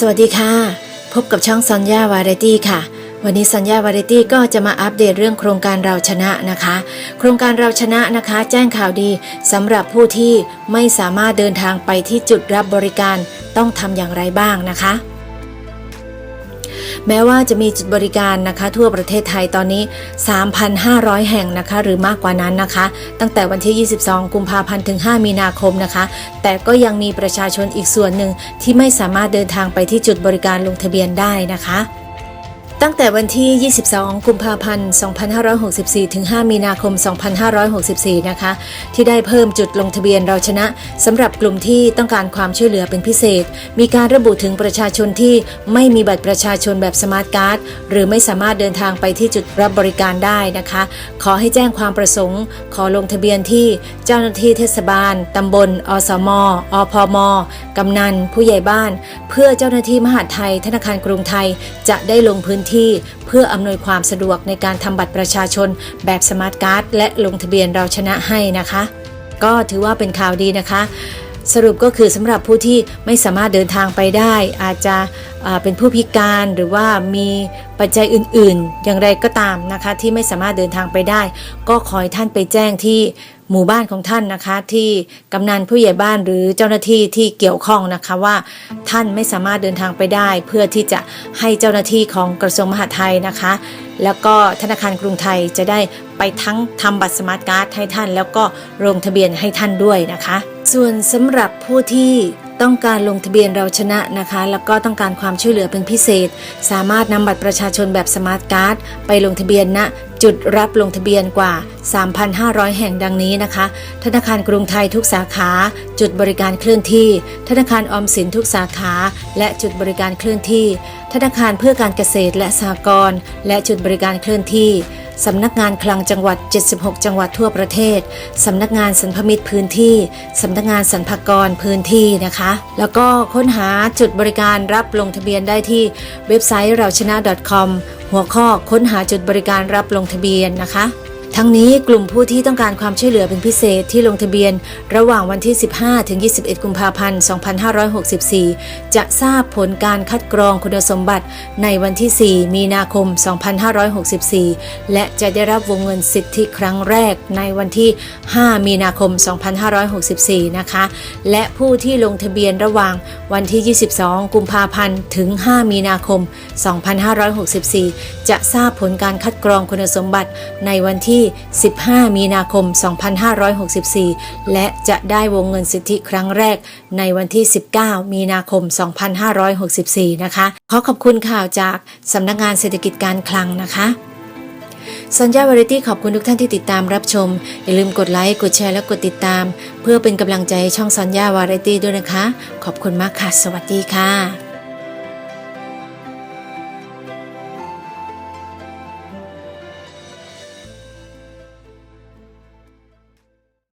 สวัสดีค่ะ พบกับช่องซอนยาวาไรตี้ค่ะ วันนี้สัญญาวาไรตี้ก็จะมาอัปเดตเรื่องโครงการเราชนะนะคะ โครงการเราชนะนะคะ แจ้งข่าวดีสำหรับผู้ที่ไม่สามารถเดินทางไปที่จุดรับบริการต้องทำอย่างไรบ้างนะคะ แม้ว่าจะมีจุดบริการนะคะ ทั่วประเทศไทยตอนนี้ 3,500 แห่งนะคะ หรือมากกว่านั้นนะคะ ตั้งแต่วันที่ 22 กุมภาพันธ์ถึง 5 มีนาคมนะคะ แต่ก็ยังมีประชาชนอีกส่วนหนึ่งที่ไม่สามารถเดินทางไปที่จุดบริการลงทะเบียนได้นะคะ ตั้งแต่วันที่ 22 กุมภาพันธ์ 2564 ถึง 5 มีนาคม 2564 นะคะ ที่ได้เพิ่มจุดลงทะเบียนเราชนะสำหรับกลุ่มที่ต้องการความช่วยเหลือเป็นพิเศษ มีการระบุถึงประชาชนที่ไม่มีบัตรประชาชนแบบสมาร์ทการ์ด หรือไม่สามารถเดินทางไปที่จุดรับบริการได้นะคะ ขอให้แจ้งความประสงค์ ขอลงทะเบียนที่เจ้าหน้าที่เทศบาลตำบล อสม อพม กำนัน ผู้ใหญ่บ้าน เพื่อเจ้าหน้าที่มหาดไทย ธนาคารกรุงไทย จะได้ลงพื้นที่เพื่ออำนวยความสะดวกในการทำบัตรประชาชน แบบสมาร์ทการ์ดและลงทะเบียนเราชนะให้นะคะ ก็ถือว่าเป็นข่าวดีนะคะ สรุปก็คือสำหรับผู้ที่ไม่สามารถเดินทางไปได้ อาจจะเป็นผู้พิการหรือว่ามีปัจจัยอื่น ๆ อย่างไรก็ตามนะคะ ที่ไม่สามารถเดินทางไปได้ ก็ขอให้ท่านไปแจ้งที่ หมู่บ้านของท่านนะคะ ที่กำนันผู้ใหญ่บ้านหรือเจ้าหน้าที่ที่เกี่ยวข้องนะคะว่าท่านไม่สามารถเดินทางไปได้ เพื่อที่จะให้เจ้าหน้าที่ของกระทรวงมหาดไทยนะคะ แล้วก็ธนาคารกรุงไทยจะได้ไปทั้งทำบัตรสมาร์ทการ์ดให้ท่าน แล้วก็ลงทะเบียนให้ท่านด้วยนะคะ ส่วนสำหรับผู้ที่ต้องการลงทะเบียนเราชนะนะคะ แล้วก็ต้องการความช่วยเหลือเป็นพิเศษ สามารถนำบัตรประชาชนแบบสมาร์ทการ์ดไปลงทะเบียนณ จุดรับลงทะเบียนกว่า 3,500 แห่งดังนี้นะคะ ธนาคารกรุงไทยทุกสาขา จุดบริการเคลื่อนที่ ธนาคารออมสินทุกสาขา และจุดบริการเคลื่อนที่ ธนาคารเพื่อการเกษตรและสหกรณ์และจุดบริการเคลื่อนที่สำนักงานคลังจังหวัด 76 จังหวัดทั่วประเทศ สำนักงานสรรพมิตรพื้นที่ สำนักงานสรรพากรพื้นที่นะคะ แล้วก็ค้นหาจุดบริการรับลงทะเบียนได้ที่เว็บไซต์เราชนะ .com หัวข้อค้นหาจุดบริการรับลงทะเบียนนะคะ ทั้งนี้กลุ่มผู้ที่ต้องการความช่วยเหลือเป็นพิเศษที่ลงทะเบียน ระหว่างวันที่ 15 ถึง 21 กุมภาพันธ์ 2564 จะทราบผลการคัดกรองคุณสมบัติในวันที่ 4 มีนาคม 2564 และจะได้รับวงเงินสิทธิครั้งแรกในวันที่ 5 มีนาคม 2564 นะคะ และผู้ที่ลงทะเบียนระหว่างวันที่ 22 กุมภาพันธ์ถึง 5 มีนาคม 2564 จะทราบผลการคัดกรองคุณสมบัติในวันที่15 มีนาคม 2564 และจะได้วงเงินสิทธิครั้งแรกในวันที่ 19 มีนาคม 2564 นะคะ ขอขอบคุณข่าวจากสำนักงานเศรษฐกิจการคลังนะคะสัญญาวาไรตี้ขอบคุณทุกท่านที่ติดตามรับชม อย่าลืมกดไลค์ กดแชร์และกดติดตาม เพื่อเป็นกำลังใจให้ช่องสัญญาวาไรตี้ด้วยนะคะ ขอบคุณมากค่ะ สวัสดีค่ะ